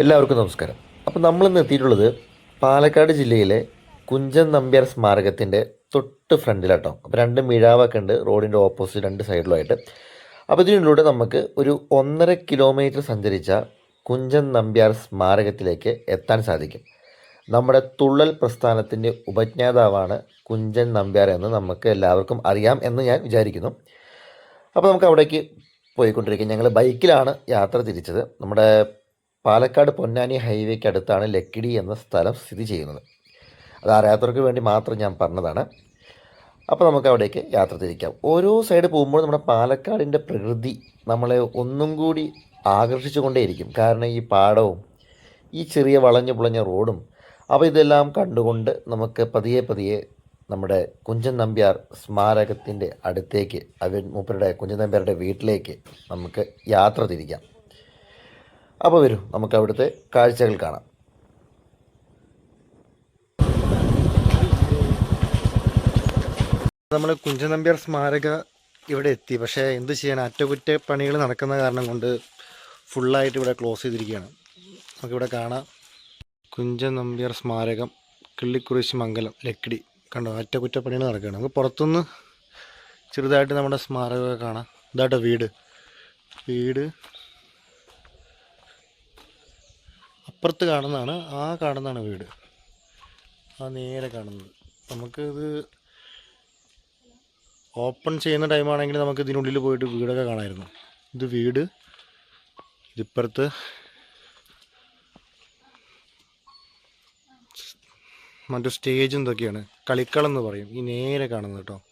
എല്ലാവർക്കും നമസ്കാരം. അപ്പോൾ നമ്മളിന്ന് എത്തിയിട്ടുള്ളത് പാലക്കാട് ജില്ലയിലെ കുഞ്ചൻ നമ്പ്യാർ സ്മാരകത്തിന്റെ തൊട്ട് ഫ്രണ്ടിലാട്ടോ. അപ്പോൾ രണ്ട് മിഴാവൊക്കെ ഉണ്ട് റോഡിന്റെ ഓപ്പോസിറ്റ് രണ്ട് സൈഡിലുമായിട്ട് അപ്പോൾ ഇതിനുള്ളിലൂടെ നമുക്ക് ഒരു ഒന്നര കിലോമീറ്റർ സഞ്ചരിച്ച കുഞ്ചൻ നമ്പ്യാർ സ്മാരകത്തിലേക്ക് എത്താൻ സാധിക്കും. നമ്മുടെ തുള്ളൽ പ്രസ്ഥാനത്തിന്റെ ഉപജ്ഞാതാവാണ് കുഞ്ചൻ നമ്പ്യാർ എന്ന് നമുക്ക് എല്ലാവർക്കും അറിയാം എന്ന് ഞാൻ വിചാരിക്കുന്നു. അപ്പോൾ നമുക്ക് അവിടേക്ക് പോയിക്കൊണ്ടിരിക്കും. ഞങ്ങൾ ബൈക്കിലാണ് യാത്ര തിരിച്ചത്. നമ്മുടെ പാലക്കാട് പൊന്നാനി ഹൈവേക്ക് അടുത്താണ് ലക്കിടി എന്ന സ്ഥലം സ്ഥിതി ചെയ്യുന്നത്. അത് അറിയാത്തവർക്ക് വേണ്ടി മാത്രം ഞാൻ പറഞ്ഞതാണ്. അപ്പോൾ നമുക്ക് അവിടേക്ക് യാത്ര തിരിക്കാം. ഓരോ സൈഡ് പോകുമ്പോൾ നമ്മുടെ പാലക്കാടിന്റെ പ്രകൃതി നമ്മളെ ഒന്നും കൂടി ആകർഷിച്ചുകൊണ്ടേയിരിക്കും കാരണം ഈ പാടവും ഈ ചെറിയ വളഞ്ഞു പുളഞ്ഞ റോഡും അപ്പോൾ ഇതെല്ലാം കണ്ടുകൊണ്ട് നമുക്ക് പതിയെ പതിയെ നമ്മുടെ കുഞ്ചൻ നമ്പ്യാർ സ്മാരകത്തിന്റെ അടുത്തേക്ക് അവൻ മൂപ്പരുടെ കുഞ്ചൻ നമ്പ്യാരുടെ വീട്ടിലേക്ക് നമുക്ക് യാത്ര തിരിക്കാം. അപ്പോൾ വരൂ നമുക്ക് അവിടുത്തെ കാഴ്ചകൾ കാണാം. നമ്മൾ കുഞ്ചൻ നമ്പ്യാർ സ്മാരക ഇവിടെ എത്തി. പക്ഷേ എന്ത് ചെയ്യാൻ അറ്റകുറ്റപ്പണികൾ നടക്കുന്ന കാരണം കൊണ്ട് ഫുള്ളായിട്ട് ഇവിടെ ക്ലോസ് ചെയ്തിരിക്കുകയാണ്. നമുക്കിവിടെ കാണാം. കുഞ്ചൻ നമ്പ്യാർ സ്മാരകം കിള്ളിക്കുറിശി മംഗലം ലക്കിടി. കണ്ടോ? അറ്റകുറ്റപ്പണികൾ നടക്കുകയാണ്. നമുക്ക് പുറത്തുനിന്ന് ചെറുതായിട്ട് നമ്മുടെ സ്മാരകമൊക്കെ കാണാം. ഇതാട്ടോ വീട്. വീട് അപ്പുറത്ത് കാണുന്നതാണ് ആ കാണുന്നതാണ് വീട്. ആ നേരെ കാണുന്നത്. നമുക്കിത് ഓപ്പൺ ചെയ്യുന്ന ടൈമാണെങ്കിൽ നമുക്ക് ഇതിനുള്ളിൽ പോയിട്ട് വീടൊക്കെ കാണാമായിരുന്നു. ഇത് വീട്. ഇതിപ്പുറത്ത് മറ്റു സ്റ്റേജ് എന്തൊക്കെയാണ്? കളിക്കളം എന്ന് പറയും. ഈ നേരെ കാണുന്നത് കേട്ടോ.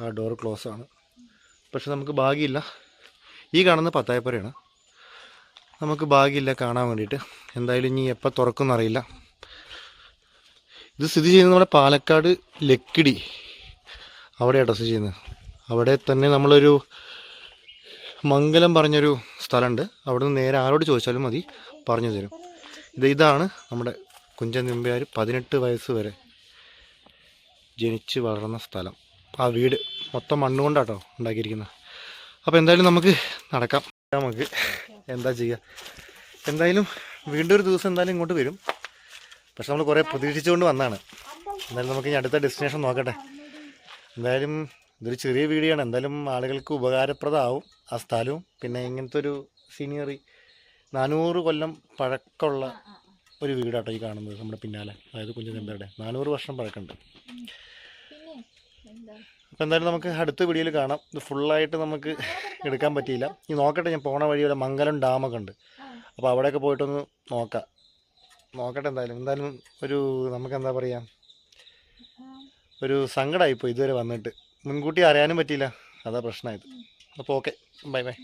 ആ ഡോർ ക്ലോസ് ആണ്. പക്ഷെ നമുക്ക് ഭാഗ്യമില്ല. ഈ കാണുന്ന പത്തായപ്പുരയാണ്. നമുക്ക് ഭാഗ്യമില്ല കാണാൻ വേണ്ടിയിട്ട്. എന്തായാലും ഇനി എപ്പോൾ തുറക്കുമെന്നറിയില്ല ഇത് സ്ഥിതി ചെയ്യുന്നത് നമ്മുടെ പാലക്കാട് ലക്കിടി. അവിടെയാണ് സ്ഥിതി ചെയ്യുന്നത്. അവിടെ തന്നെ നമ്മളൊരു മംഗലം പറഞ്ഞൊരു സ്ഥലമുണ്ട്. അവിടെ നിന്ന് നേരെ ആരോട് ചോദിച്ചാലും മതി പറഞ്ഞു തരും. ഇത് ഇതാണ് നമ്മുടെ കുഞ്ചൻ നിമ്പയാർ പതിനെട്ട് വയസ്സ് വരെ ജനിച്ച് വളർന്ന സ്ഥലം. ആ വീട് മൊത്തം മണ്ണുകൊണ്ടാട്ടോ ഉണ്ടാക്കിയിരിക്കുന്നത്. അപ്പോൾ എന്തായാലും നമുക്ക് നടക്കാം. നമുക്ക് എന്താ ചെയ്യുക എന്തായാലും വീണ്ടും ഒരു ദിവസം എന്തായാലും ഇങ്ങോട്ട് വരും. പക്ഷെ നമ്മൾ കുറേ പ്രതീക്ഷിച്ചുകൊണ്ട് വന്നതാണ് എന്തായാലും നമുക്ക് ഇനി അടുത്ത ഡെസ്റ്റിനേഷൻ നോക്കട്ടെ. എന്തായാലും ഇതൊരു ചെറിയ വീഡിയോ ആണ് എന്തായാലും ആളുകൾക്ക് ഉപകാരപ്രദമാവും ആ സ്ഥലവും. പിന്നെ ഇങ്ങനത്തെ ഒരു സീനിയറി നാനൂറ് കൊല്ലം പഴക്കമുള്ള ഒരു വീടാട്ടോ ഈ കാണുന്നത് നമ്മുടെ പിന്നാലെ. അതായത് കുഞ്ഞു കുഞ്ഞുനമ്പരുടെ നാനൂറ് വർഷം പഴക്കമുണ്ട്. അപ്പോൾ എന്തായാലും നമുക്ക് അടുത്ത വീഡിയോയിൽ കാണാം. ഇത് ഫുള്ളായിട്ട് നമുക്ക് എടുക്കാൻ പറ്റിയില്ല. ഇനി നോക്കട്ടെ ഞാൻ പോണ വഴി ഇവിടെ മംഗലം ഡാമൊക്കെ ഉണ്ട്. അപ്പോൾ അവിടെയൊക്കെ പോയിട്ടൊന്ന് നോക്കാം. നോക്കട്ടെ എന്തായാലും. എന്തായാലും ഒരു നമുക്ക് എന്താ പറയുക ഒരു സങ്കടമായിപ്പോയി ഇതുവരെ വന്നിട്ട്. മുൻകൂട്ടി അറിയാനും പറ്റിയില്ല. അതാ പ്രശ്നമായത് അപ്പോൾ ഓക്കെ ബൈ ബൈ